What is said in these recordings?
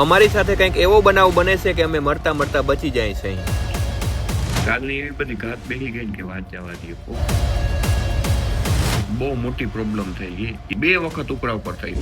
અમારી સાથે કંઈક એવો બનાવ બને છે કે અમે મરતા મરતા બચી જાય છે કાલની એવી બધી ઘાત બેસી ગઈ કે વાત જવા દઈએ બહુ મોટી પ્રોબ્લેમ થઈ ગઈ. બે વખત ઉપરા ઉપર થઈ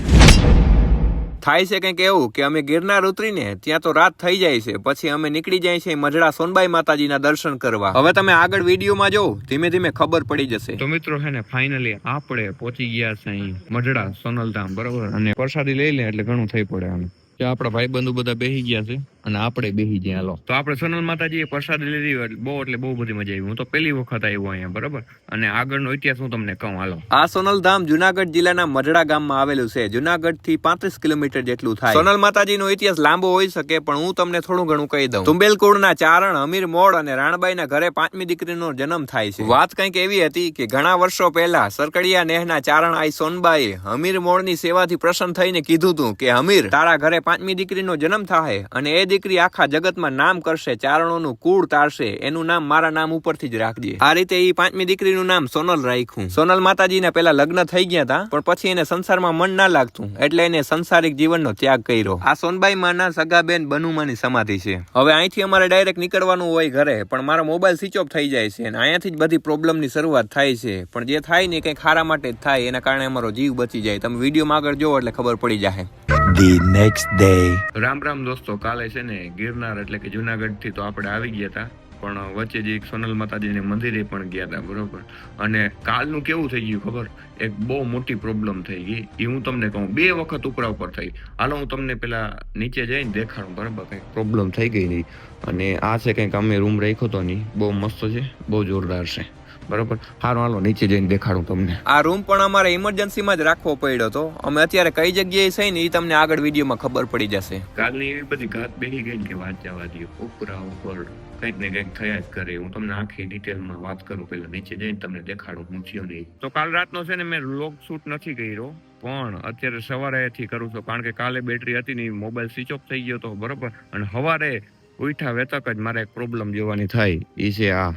થાય છે કંઈક એવું કે અમે ગિરનાર ઉતરીને ત્યાં તો રાત થઈ જાય છે પછી અમે નીકળી જાય છે મજડા સોનબાઈ માતાજીના દર્શન કરવા. હવે તમે આગળ વિડીયોમાં જો ધીમે ધીમે ખબર પડી જશે. તો મિત્રો છે ને ફાઇનલી આપણે પહોંચી ગયા છે અહીં મજડા સોનલધામ બરોબર? અને પ્રસાદી લઈ લે એટલે ઘણું થઈ પડે ત્યાં આપણા ભાઈબંધુ બધા બેસી ગયા છે. અને આપણે બેહી ગયા લો તો આપણે સોનલ માતાજી પ્રસાદી લીધી બહુ એટલે બહુ બધી મજા આવી. હું તો પહેલી વખત આવ્યો અહીંયા બરાબર? અને આગળનો ઇતિહાસ હું તમને કહું હાલો. આ સોનલધામ જુનાગઢ જિલ્લાના મઢડા ગામમાં આવેલું છે. જુનાગઢથી પાંત્રીસ કિલોમીટર જેટલું થાય. સોનલ માતાજીનો ઇતિહાસ લાંબો હોઈ શકે પણ હું તમને થોડું ઘણું કહી દઉં. તુંબેલ ના ચારણ અમીર મોડ અને રાણબાઈના ઘરે પાંચમી દીકરીનો જન્મ થાય છે. વાત કંઈક એવી હતી કે ઘણા વર્ષો પહેલા સરકડિયા નેહના ચારણ આઈ સોનબાઈએ હમીર મોડની સેવાથી પ્રસન્ન થઈને કીધું હતું કે હમીર તારા ઘરે પાંચમી દીકરીનો જન્મ થાય અને એ દીકરી આખા જગતમાં નામ કરશે, ચારણોનું કુળ તારશે, એનું નામ મારા નામ ઉપરથી જ રાખજે. આ રીતે એ પાંચમી દીકરીનું નામ સોનલ રાખ્યું. સોનલ માતાજીને પેલા લગ્ન થઈ ગયા હતા પણ પછી એને સંસારમાં મન ના લાગતું, એટલે એને સંસારિક જીવનનો ત્યાગ કર્યો. આ સોનબાઈ માના સગાબેન બનુમાની સમાધિ છે. હવે અહીંથી અમારે ડાયરેક્ટ નીકળવાનું હોય ઘરે, પણ મારો મોબાઈલ સ્વિચ ઓફ થઈ જાય છે, અને અહીંયાથી જ બધી પ્રોબ્લેમની શરૂઆત થાય છે. પણ જે થાય ને કંઈક ખારા માટે જ થાય, એના કારણે અમારો જીવ બચી જાય. તમે વિડીયોમાં આગળ જોવો એટલે ખબર પડી જાય the next day Ram Ram દોસ્તો, કાલે છે ને ગિરનાર એટલે કે જુનાગઢથી તો આપણે આવી ગયા હતા પણ વચ્ચે જે એક સોનલ માતાજીને મંદિરે પણ ગયા હતા બરોબર? અને કાલનું કેવું થઈ ગયું ખબર? એક બહુ મોટી પ્રોબ્લેમ થઈ ગઈ. એ હું તમને કહું, બે વખત ઉપરા ઉપર થઈ. હાલો, હું તમને પેલા નીચે જઈને દેખાડું, બરાબર? કંઈક પ્રોબ્લેમ થઈ ગઈ હતી અને આ છે કંઈક અમે રૂમ રાખ્યો તો નહીં. બહુ મસ્ત છે, બહુ જોરદાર છે. બરોબર? સારું હાલો નીચે જઈને દેખાડું તમને. આ રૂમ પણ અમારે ઇમરજન્સીમાં જ રાખવો પડ્યો હતો. અમે અત્યારે કઈ જગ્યાએ છે ને એ તમને આગળ વિડીયોમાં ખબર પડી જશે. કાલની એવી બધી ઘાત બેસી ગઈ કે વાત જવા. દઈએ ઉપરા ઉપર કંઈક ને કંઈક થયા જ કરે. હું તમને આખી ડિટેલમાં વાત કરું પેલા નીચે જઈને તમને દેખાડું હું થયો નહીં. તો કાલ રાતનો છે ને મેં લોક શૂટ નથી કર્યો પણ અત્યારે સવારેથી કરું છું. કારણ કે કાલે બેટરી હતી ને મોબાઈલ સ્વિચ ઓફ થઈ ગયો હતો બરોબર? અને સવારે ઉઠા વેતક જ મારે એક પ્રોબ્લેમ જોવાની થાય. એ છે આ.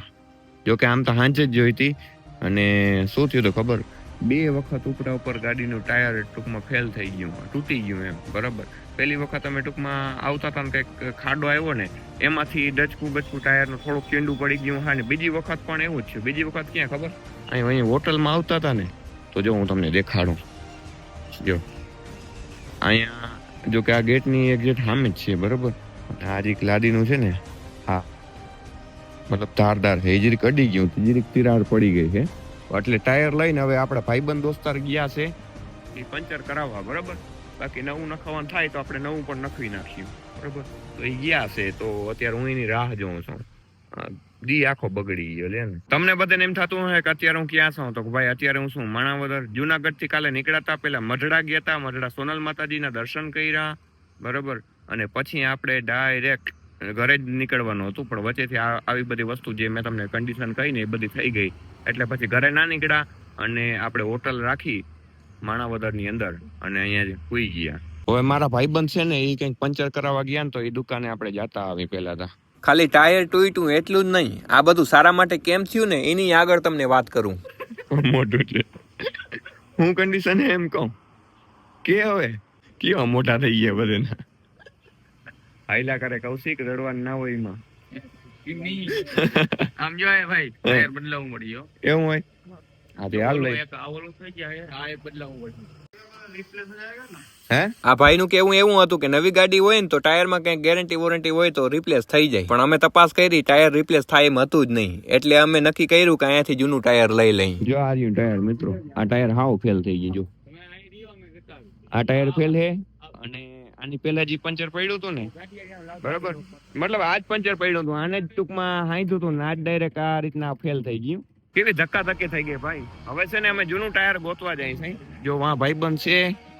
જો કે આમ તો હાંજે જ જોઈ હતી. અને શું થયું તો ખબર? બે વખત ઉપરા ઉપર ગાડીનું ટાયર ટૂંકમાં ફેલ થઈ ગયું, તૂટી ગયું એમ, બરાબર. પહેલી વખત અમે ટૂંકમાં આવતા હતા ને કંઈક ખાડો આવ્યો ને, એમાંથી ડચકું બચકું ટાયરનું થોડુંક ચીંડું પડી ગયું હા ને, બીજી વખત પણ એવું જ છે. બીજી વખત ક્યાં ખબર? અહીં અહીં હોટલમાં આવતા હતા ને, તો જો હું તમને દેખાડું. જો. અહીંયા જો કે આ ગેટની એક્ઝેટ સામે જ છે, બરાબર. આ જે લાદીનું છે ને મતલબ તારદાર છે. એ જરીક અડી ગયું જરીક તિરાડ પડી ગઈ છે. એટલે ટાયર લઈને હવે આપણા ભાઈબંધ દોસ્તાર ગયા છે. એ પંચર કરાવવા, બરાબર? બાકી નવું નખાવાનું થાય તો આપણે નવું પણ નખવી નાખ્યું બરાબર? તો એ ગયા છે. તો અત્યારે હું એની રાહ જોઉં છું. દી આખો બગડી ગયો લે તમને બધાને એમ થતું હોય કે અત્યારે હું ક્યાં છું? તો ભાઈ, અત્યારે હું શું, માણાવદર? જુનાગઢથી કાલે નીકળ્યા પેલા મઢડા ગયા હતા મઢડા સોનલ માતાજીના દર્શન કર્યા. બરાબર? અને પછી આપણે ડાયરેક્ટ ઘરે જ નીકળવાનું હતું પણ વચ્ચેથી આ આવી બધી વસ્તુ જે મેં તમને કન્ડિશન કહી ને એ બધી થઈ ગઈ. એટલે પછી ઘરે ના નીકળ્યા અને આપણે હોટલ રાખી માણાવદરની અંદર અને અહીંયા સુઈ ગયા. હવે મારા ભાઈબંધ છે ને એ કંઈક પંચર કરાવવા ગયા ને તો એ દુકાને આપણે જતા આવી પહેલા હતા ખાલી ટાયર તૂટ્યું એટલું જ નહીં. આ બધું સારા માટે કેમ થયું ને એની આગળ તમને વાત કરું. મોટું છે. હું કન્ડિશન એમ કહું. કે હવે? કેવા મોટા થઈ ગયા બધાના? હાઈલા કરે કૌશિક રડવાનું ના હોય એમાં. આમ જો એ ભાઈ ટાયર બદલાવું મળ્યો એવું હોય? હા તે હાલ લઈ. થઈ જાય હે? આ ભાઈનું કેવું એવું હતું કે નવી ગાડી હોય ને તો ટાયરમાં કંઈક ગેરંટી વોરંટી હોય તો રિપ્લેસ થઈ જાય. પણ અમે તપાસ કરી ટાયર રિપ્લેસ થાય એમ હતું જ નહીં. એટલે અમે નક્કી કર્યું કે અહીંયાથી જૂનું ટાયર લઈ લઈ. જો આ રહ્યું ટાયર મિત્રો. આ ટાયર હાવ ફેલ થઈ ગયું જો. આ ટાયર ફેલ હે. અને આની પેલા જે પંચર પડ્યું હતું ને? બરાબર. મતલબ આજ પંચર પડ્યું હતું. આને જ ટૂંકમાં હાંધ્યું હતું ને આજ ડાયરેક્ટ આ રીતના ફેલ થઈ ગયું. કેવી ધક્કા ધક્કી થઈ ગઈ ભાઈ? હવે છે ને અમે જૂનું ટાયર ગોતવા જાય છે. જો વાં ભાઈબંધ છે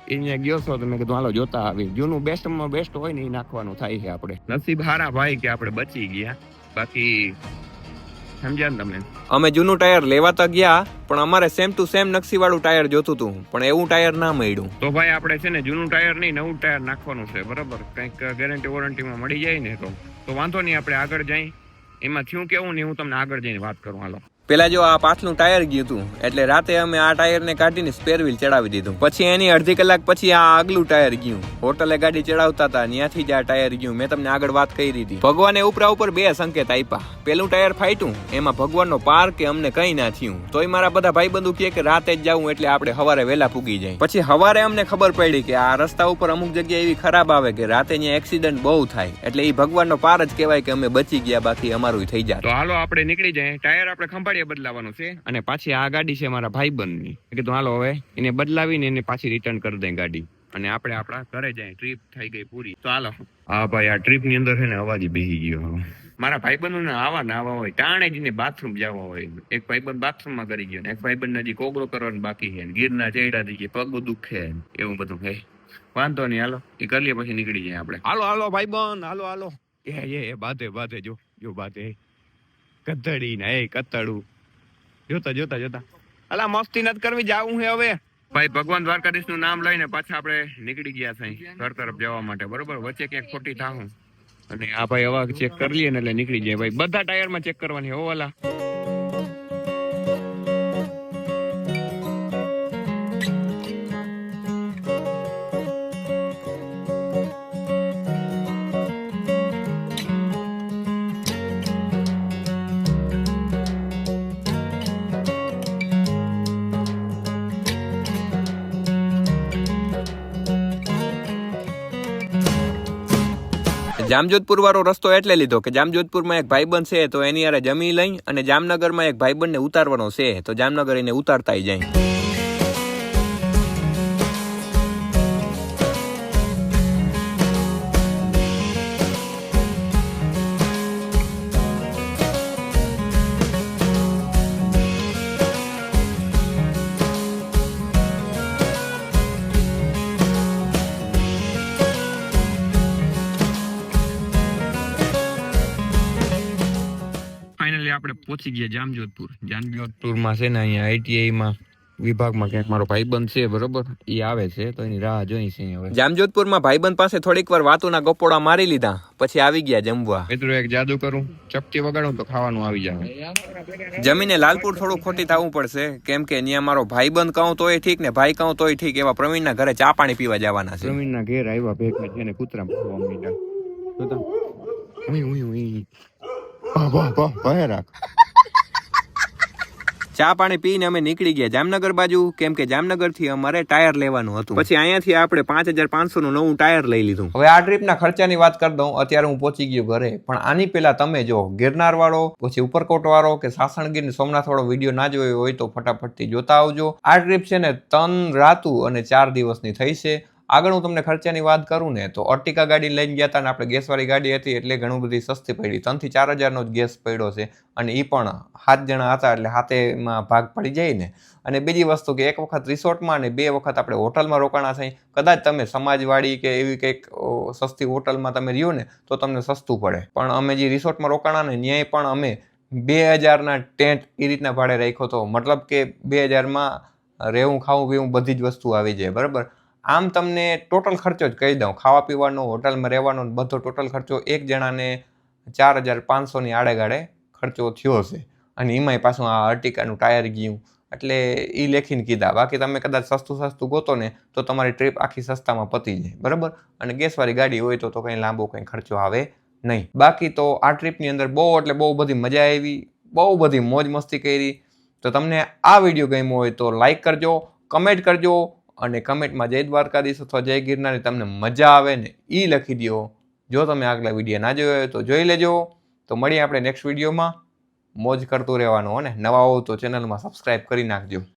એને ગયો છો તો મેં કીધું હાલો જોતા આવી જૂનું બેસ્ટમાં બેસ્ટ હોય ને એ નાખવાનું થાય છે આપણે. નસીબ હારા ભાઈ કે આપણે બચી ગયા. બાકી સમજ્યા ને તમે અમે જૂનું ટાયર લેવા તો ગયા પણ અમારે સેમ ટુ સેમ નકશીવાળું ટાયર જોતું હતું પણ એવું ટાયર ના મળ્યું. તો ભાઈ આપણે છે ને જૂનું ટાયર નહીં નવું ટાયર નાખવાનું છે બરાબર? કંઈક ગેરંટી વોરંટીમાં મળી જાય ને તો. તો વાંધો નહીં આપણે આગળ જઈ. એમાં થયું કેવું ને હું તમને આગળ જઈને વાત કરું હાલો. પેલા જો આ પાછલું ટાયર ગયું હતું, એટલે રાતે અમે આ ટાયરને કાઢીને સ્પેર ચડાવી દીધું. પછી એની અડધી કલાક પછી આ આગલું ટાયર ગયું. હોટલે ગાડી ચડાવતા હતા, ત્યાંથી જ આ ટાયર ગયું. મેં તમને આગળ વાત કરી દીધી. ભગવાને ઉપરા ઉપર બે સંકેત આપ્યા. પેલું ટાયર ફાટ્યું, એમાં ભગવાનનો પાર કે અમને કઈ ના થયું. તોય મારા બધા ભાઈબંધુ કહે કે રાતે જ જવું એટલે આપણે હવારે વહેલા પૂગી જાય. પછી હવારે અમને ખબર પડી કે આ રસ્તા ઉપર અમુક જગ્યાએ એવી ખરાબ આવે કે રાતે ત્યાં એક્સિડન્ટ બહુ થાય. એટલે એ ભગવાનનો પાર જ કહેવાય કે અમે બચી ગયા, બાકી અમારું થઈ જાય તો હાલો, આપણે નીકળી જાય. ટાયર આપણે ખંભાળીએ બદલાવાનું છે. અને પાછી આ ગાડી છે મારા ભાઈબંધની. કીધું હાલો હવે એને બદલાવીને એને પાછી રિટર્ન કરી દે ગાડી. અને આપણે આપણા ઘરે જાય ટ્રીપ થઈ ગઈ પૂરી. તો હાલો. હા ભાઈ આ ટ્રીપની અંદર છે ને અવાજ બેહી ગયો. મારા ભાઈબંધો ને આવા ના આવા હોય તાણે જ ને બાથરૂમ જવા હોય. એક ભાઈબંધ બાથરૂમમાં કરી ગયો ને એક ભાઈબંધ હજી કોગળો કરવાનું બાકી છે ને ગીરના ચેડા થઈ ગયા પગ દુખે એવું બધું હે વાંધો નહીં હાલો. એ કરી લઈએ પછી નીકળી જાય આપણે. હાલો હાલો ભાઈબંધ હાલો હાલો. એ એ બાધે બાધે જો જો બાધે. કથડી ને એ જોતા જોતા જોતા. અલા, મસ્તી નથી કરવી, જાવું હે હવે. ભાઈ, ભગવાન દ્વારકાધીશનું નામ લઈને પાછા આપણે નીકળી ગયા છે ઘર તરફ જવા માટે. બરોબર? વચ્ચે ક્યાંક ખોટી થાહું. અને આ ભાઈ હવા ચેક કરી લઈએ ને એટલે નીકળી જાય. ભાઈ, બધા ટાયરમાં ચેક કરવાની હો વાલા જામજોધપુર વાળો રસ્તો એટલે લીધો કે જામજોધપુરમાં એક ભાઈબંધ છે, તો એની યારે જમી લઈ અને જામનગરમાં એક ભાઈબંધને ઉતારવાનો છે, તો જામનગર એને ઉતારતા જાય. આપણે પહોંચી ગયા જામજોધપુર. જામજોધપુરમાં છે ને અહીંયા આઈટીઆઈમાં વિભાગમાં ક્યાંક મારો ભાઈબંધ છે બરોબર? એ આવે છે તો એની રાહ જોઈ છે હવે. જામજોધપુરમાં ભાઈબંધ પાસે થોડીક વાર વાતોના ગપોડા મારી લીધા પછી આવી ગયા જમવા. મિત્રો એક જાદુ કરું ચપટી વગાડું તો ખાવાનું આવી જાય જમીને લાલપુર થોડું ખોટી થવું પડશે કેમ કે અહીંયા મારો ભાઈબંધ કહું તોય ઠીક ને ભાઈ કહું તોય ઠીક એવા પ્રવીણના ઘરે ચા પાણી પીવા જવાના છે. પ્રવીણના ઘેર આવ્યા ભેગ છે ને કૂતરા ચા પાણી પીને અમે નીકળી ગયા જામનગર બાજુ. કેમ કે જામનગરથી અમારે ટાયર લેવાનું હતું. પછી અહીંયાથી આપણે પાંચ હજાર પાંચસો નું નવું ટાયર લઈ લીધું. હવે આ ટ્રીપના ખર્ચાની વાત કરી દઉં. અત્યારે હું પહોંચી ગયો ઘરે. પણ આની પહેલા તમે જો ગિરનાર વાળો પછી ઉપરકોટ વાળો કે સાસણગીર સોમનાથ વાળો વીડિયો ના જોયો હોય તો ફટાફટથી જોતા આવજો. આ ટ્રીપ છે ને ત્રણ રાતું અને ચાર દિવસની થઈ છે. આગળ હું તમને ખર્ચાની વાત કરું ને, તો અર્ટિકા ગાડી લઈને ગયા હતા ને આપણે ગેસવાળી ગાડી હતી એટલે ઘણું બધી સસ્તી પડી. ત્રણથી ચાર હજારનો જ ગેસ પડ્યો છે અને એ પણ સાત જણા હતા એટલે હાથેમાં ભાગ પડી જાય ને. અને બીજી વસ્તુ કે એક વખત રિસોર્ટમાં અને બે વખત આપણે હોટલમાં રોકાણા થઈ કદાચ તમે સમાજવાળી કે એવી કંઈક સસ્તી હોટલમાં તમે રહ્યો ને, તો તમને સસ્તું પડે. પણ અમે જે રિસોર્ટમાં રોકાણા ને, ન્યાય પણ અમે બે હજારના ટેન્ટ એ રીતના ભાડે રાખ્યો હતો મતલબ કે બે હજારમાં રહેવું, ખાવું, પીવું બધી જ વસ્તુ આવી જાય. બરાબર? આમ તમને ટોટલ ખર્ચો જ કહી દઉં. ખાવા પીવાનો, હોટલમાં રહેવાનો બધો ટોટલ ખર્ચો એક જણાને ચાર હજાર પાંચસોની આડેગાડે ખર્ચો થયો છે અને એમાંય પાછું આ અર્ટિકાનું ટાયર ગયું. એટલે એ લેખીને કીધા. બાકી તમે કદાચ સસ્તું સસ્તું ગોતો ને તો તમારી ટ્રીપ આખી સસ્તામાં પતી જાય. બરાબર? અને ગેસવાળી ગાડી હોય તો તો કંઈ લાંબો કંઈ ખર્ચો આવે નહીં. બાકી તો આ ટ્રીપની અંદર બહુ એટલે બહુ બધી મજા આવી, બહુ બધી મોજ મસ્તી કરી. તો તમને આ વીડિયો ગમ્યો હોય તો લાઈક કરજો, કમેન્ટ કરજો અને કમેન્ટમાં જય દ્વારકાધીશ અથવા જય ગિરનારી તમને મજા આવે ને એ લખી દો જો તમે આગલા વીડિયો ના જોયો તો જોઈ લેજો. તો મળીએ આપણે નેક્સ્ટ વિડીયોમાં. મોજ કરતું રહેવાનું અને નવા હોવ તો ચેનલમાં સબસ્ક્રાઈબ કરી નાખજો.